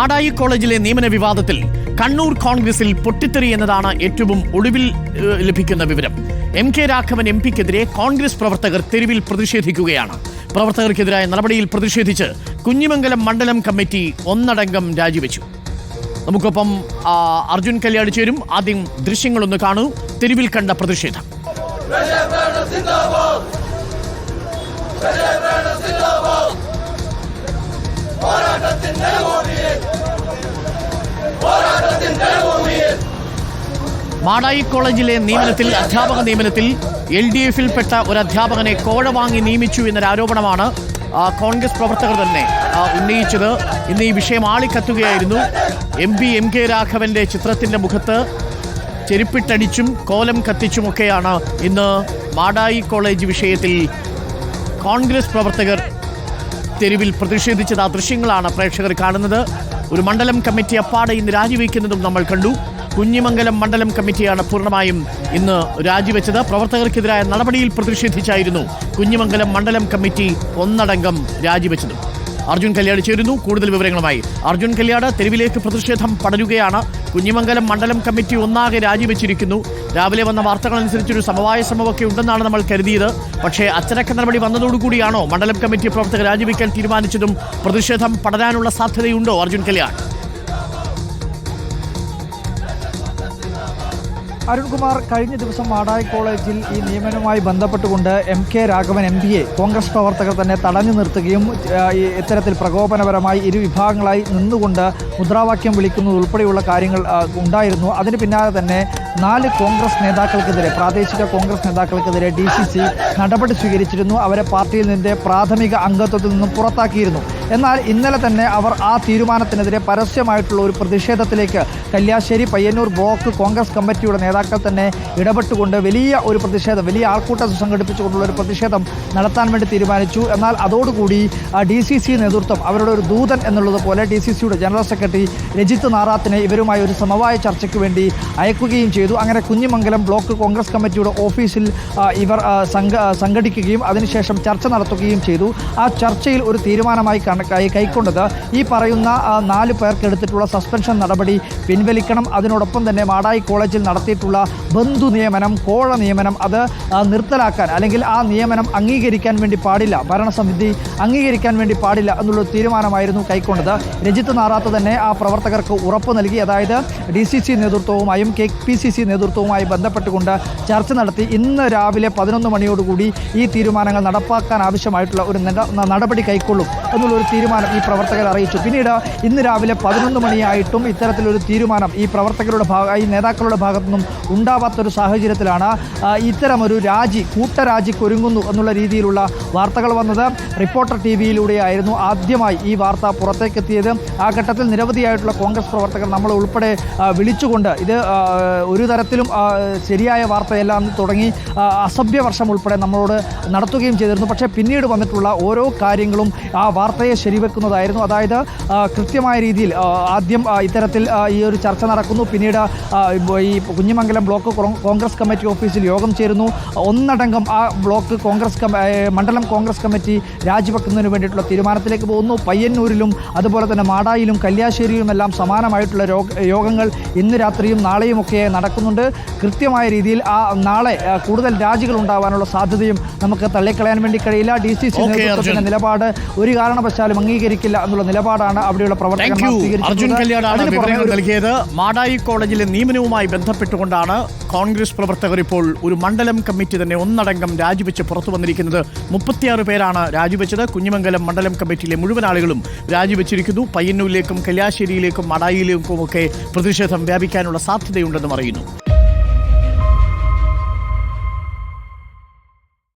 ആടായി കോളേജിലെ നിയമന വിവാദത്തിൽ കണ്ണൂർ കോൺഗ്രസിൽ പൊട്ടിത്തെറി എന്നതാണ് ഏറ്റവും ഒടുവിൽ ലഭിക്കുന്ന വിവരം. എം കെ രാഘവൻ എം പിക്കെതിരെ കോൺഗ്രസ് പ്രവർത്തകർ തെരുവിൽ പ്രതിഷേധിക്കുകയാണ്. പ്രവർത്തകർക്കെതിരായ നടപടിയിൽ പ്രതിഷേധിച്ച് കുഞ്ഞിമംഗലം മണ്ഡലം കമ്മിറ്റി ഒന്നടങ്കം രാജിവെച്ചു. നമുക്കൊപ്പം അർജുൻ കല്യാണി ചേരും. ആദ്യം ദൃശ്യങ്ങളൊന്ന് കാണൂ. തെരുവിൽ കണ്ട പ്രതിഷേധം. മാടായി കോളേജിലെ നിയമനത്തിൽ അധ്യാപക നിയമനത്തിൽ എൽ ഡി എഫിൽപ്പെട്ട ഒരു അധ്യാപകനെ കോഴ വാങ്ങി നിയമിച്ചു എന്നൊരു ആരോപണമാണ് കോൺഗ്രസ് പ്രവർത്തകർ തന്നെ ഉന്നയിച്ചത്. ഇന്ന് ഈ വിഷയം ആളിക്കത്തുകയായിരുന്നു. എം പി എം കെ രാഘവന്റെ ചിത്രത്തിന്റെ മുഖത്ത് ചെരുപ്പിട്ടടിച്ചും കോലം കത്തിച്ചുമൊക്കെയാണ് ഇന്ന് മാടായി കോളേജ് വിഷയത്തിൽ കോൺഗ്രസ് പ്രവർത്തകർ തെരുവിൽ പ്രതിഷേധിച്ചത്. ആ ദൃശ്യങ്ങളാണ് പ്രേക്ഷകർ കാണുന്നത്. ഒരു മണ്ഡലം കമ്മിറ്റി അപ്പാടെ ഇന്ന് രാജിവെക്കുന്നതും നമ്മൾ കണ്ടു. കുഞ്ഞിമംഗലം മണ്ഡലം കമ്മിറ്റിയാണ് പൂർണമായും ഇന്ന് രാജിവെച്ചത്. പ്രവർത്തകർക്കെതിരായ നടപടിയിൽ പ്രതിഷേധിച്ചായിരുന്നു കുഞ്ഞിമംഗലം മണ്ഡലം കമ്മിറ്റി ഒന്നടങ്കം രാജിവെച്ചത്. അർജുൻ കല്യാട് ചേരുന്നു. കൂടുതൽ വിവരങ്ങളുമായി അർജുൻ കല്യാട്. തെരുവിലേക്ക് പ്രതിഷേധം പടരുകയാണ്. കുഞ്ഞിമംഗലം മണ്ഡലം കമ്മിറ്റി ഒന്നാകെ രാജിവെച്ചിരിക്കുന്നു. രാവിലെ വന്ന വാർത്തകളനുസരിച്ചൊരു സമവായ ശ്രമമൊക്കെ ഉണ്ടെന്നാണ് നമ്മൾ കരുതിയത്. പക്ഷേ അച്ചടക്ക നടപടി വന്നതോടുകൂടിയാണോ മണ്ഡലം കമ്മിറ്റി പ്രവർത്തകർ രാജിവെക്കാൻ തീരുമാനിച്ചതും പ്രതിഷേധം പടരാനുള്ള സാധ്യതയുണ്ടോ അർജുൻ കല്യാൺ അരുൺകുമാർ കഴിഞ്ഞ ദിവസം മാടായി കോളേജിൽ ഈ നിയമനവുമായി ബന്ധപ്പെട്ടുകൊണ്ട് എം കെ രാഘവൻ എം പിയെ കോൺഗ്രസ് പ്രവർത്തകർ തന്നെ തടഞ്ഞു നിർത്തുകയും ഇത്തരത്തിൽ പ്രകോപനപരമായി ഇരു വിഭാഗങ്ങളായി നിന്നുകൊണ്ട് മുദ്രാവാക്യം വിളിക്കുന്നത് ഉൾപ്പെടെയുള്ള കാര്യങ്ങൾ ഉണ്ടായിരുന്നു. അതിന് പിന്നാലെ തന്നെ നാല് കോൺഗ്രസ് നേതാക്കൾക്കെതിരെ പ്രാദേശിക കോൺഗ്രസ് നേതാക്കൾക്കെതിരെ ഡി സി സി നടപടി സ്വീകരിച്ചിരുന്നു. അവരെ പാർട്ടിയിൽ നിന്റെ പ്രാഥമിക അംഗത്വത്തിൽ നിന്നും പുറത്താക്കിയിരുന്നു. എന്നാൽ ഇന്നലെ തന്നെ അവർ ആ തീരുമാനത്തിനെതിരെ പരസ്യമായിട്ടുള്ള ഒരു പ്രതിഷേധത്തിലേക്ക് കല്യാശ്ശേരി പയ്യന്നൂർ ബ്ലോക്ക് കോൺഗ്രസ് കമ്മിറ്റിയുടെ നേതാക്കൾ തന്നെ ഇടപെട്ടുകൊണ്ട് വലിയ ഒരു പ്രതിഷേധം വലിയ ആൾക്കൂട്ടം സംഘടിപ്പിച്ചുകൊണ്ടുള്ള ഒരു പ്രതിഷേധം നടത്താൻ വേണ്ടി തീരുമാനിച്ചു. എന്നാൽ അതോടുകൂടി ഡി സി സി നേതൃത്വം അവരുടെ ഒരു ദൂതൻ എന്നുള്ളത് പോലെ ഡി സി സിയുടെ ജനറൽ സെക്രട്ടറി രജിത്ത് നാറാത്തിനെ ഇവരുമായി ഒരു സമവായ ചർച്ചയ്ക്ക് വേണ്ടി അയക്കുകയും ചെയ്തു. അങ്ങനെ കുഞ്ഞിമംഗലം ബ്ലോക്ക് കോൺഗ്രസ് കമ്മിറ്റിയുടെ ഓഫീസിൽ ഇവർ സംഘ സംഘടിക്കുകയും അതിനുശേഷം ചർച്ച നടത്തുകയും ചെയ്തു. ആ ചർച്ചയിൽ ഒരു തീരുമാനമായി കൈക്കൊണ്ടത് ഈ പറയുന്ന നാല് പേർക്ക് എടുത്തിട്ടുള്ള സസ്പെൻഷൻ നടപടി പിൻവലിക്കണം. അതിനോടൊപ്പം തന്നെ മാടായി കോളേജിൽ നടത്തിയിട്ടുള്ള ബന്ധു നിയമനം കോഴ നിയമനം അത് നിർത്തലാക്കാൻ അല്ലെങ്കിൽ ആ നിയമനം അംഗീകരിക്കാൻ വേണ്ടി പാടില്ല ഭരണസമിതി അംഗീകരിക്കാൻ വേണ്ടി പാടില്ല എന്നുള്ള തീരുമാനമായിരുന്നു കൈക്കൊണ്ടത്. രജിത്ത് നാറാത്ത് തന്നെ ആ പ്രവർത്തകർക്ക് ഉറപ്പ് നൽകി. അതായത് D C C നേതൃത്വവുമായും K P C C C നേതൃത്വവുമായി ബന്ധപ്പെട്ടുകൊണ്ട് ചർച്ച നടത്തി ഇന്ന് രാവിലെ പതിനൊന്ന് മണിയോടുകൂടി ഈ തീരുമാനങ്ങൾ നടപ്പാക്കാൻ ആവശ്യമായിട്ടുള്ള ഒരു നടപടി കൈക്കൊള്ളും എന്നുള്ളൊരു തീരുമാനം ഈ പ്രവർത്തകർ അറിയിച്ചു. പിന്നീട് ഇന്ന് രാവിലെ പതിനൊന്ന് മണിയായിട്ടും ഇത്തരത്തിലൊരു തീരുമാനം ഈ പ്രവർത്തകരുടെ ഭാഗ ഈ നേതാക്കളുടെ ഭാഗത്തുനിന്നും ഉണ്ടാവാത്തൊരു സാഹചര്യത്തിലാണ് ഇത്തരമൊരു രാജി കൂട്ടരാജിക്ക് ഒരുങ്ങുന്നു എന്നുള്ള രീതിയിലുള്ള വാർത്തകൾ വന്നത്. റിപ്പോർട്ടർ ടി വിയിലൂടെയായിരുന്നു ആദ്യമായി ഈ വാർത്ത പുറത്തേക്കെത്തിയത്. ആ ഘട്ടത്തിൽ നിരവധിയായിട്ടുള്ള കോൺഗ്രസ് പ്രവർത്തകർ നമ്മൾ ഉൾപ്പെടെ വിളിച്ചുകൊണ്ട് ഇത് ഒരു തരത്തിലും ശരിയായ വാർത്തയെല്ലാം തുടങ്ങി അസഭ്യ അസഭ്യവർഷം ഉൾപ്പെടെ നമ്മളോട് നടത്തുകയും ചെയ്തിരുന്നു. പക്ഷേ പിന്നീട് വന്നിട്ടുള്ള ഓരോ കാര്യങ്ങളും ആ വാർത്തയെ ശരിവെക്കുന്നതായിരുന്നു. അതായത് കൃത്യമായ രീതിയിൽ ആദ്യം ഇത്തരത്തിൽ ഈ ഒരു ചർച്ച നടക്കുന്നു. പിന്നീട് ഈ കുഞ്ഞിമംഗലം ബ്ലോക്ക് കോൺഗ്രസ് കമ്മിറ്റി ഓഫീസിൽ യോഗം ചേരുന്നു. ഒന്നടങ്കം ആ ബ്ലോക്ക് കോൺഗ്രസ് മണ്ഡലം കോൺഗ്രസ് കമ്മിറ്റി രാജിവെക്കുന്നതിന് വേണ്ടിയിട്ടുള്ള തീരുമാനത്തിലേക്ക് പോകുന്നു. പയ്യന്നൂരിലും അതുപോലെ തന്നെ മാടായിലും കല്യാശ്ശേരിയിലുമെല്ലാം സമാനമായിട്ടുള്ള യോഗങ്ങൾ ഇന്ന് രാത്രിയും നാളെയും ഒക്കെ നടക്കുന്നുണ്ട്. കൃത്യമായ രീതിയിൽ ആ നാളെ കൂടുതൽ രാജികൾ ഉണ്ടാവാനുള്ള സാധ്യതയും നമുക്ക് തള്ളിക്കളയാൻ വേണ്ടി കഴിയില്ല. ഡി സി സി നേതൃത്വത്തിന്റെ നിലപാട് ഒരു കാരണവശാലും അംഗീകരിക്കില്ല എന്നുള്ള നിലപാടാണ് അവിടെയുള്ള പ്രവർത്തകർ നൽകിയത്. മാടായി കോളേജിലെ നിയമനവുമായി ബന്ധപ്പെട്ടുകൊണ്ടാണ് കോൺഗ്രസ് പ്രവർത്തകർ ഇപ്പോൾ ഒരു മണ്ഡലം കമ്മിറ്റി തന്നെ ഒന്നടങ്കം രാജിവെച്ച് പുറത്തു വന്നിരിക്കുന്നത്. മുപ്പത്തിയാറ് പേരാണ് രാജിവെച്ചത്. കുഞ്ഞിമംഗലം മണ്ഡലം കമ്മിറ്റിയിലെ മുഴുവൻ ആളുകളും രാജിവെച്ചിരിക്കുന്നു. പയ്യന്നൂരിലേക്കും കല്യാശ്ശേരിയിലേക്കും മാടായിയിലേക്കും ഒക്കെ പ്രതിഷേധം വ്യാപിക്കാനുള്ള സാധ്യതയുണ്ടെന്നും അറിയുന്നു.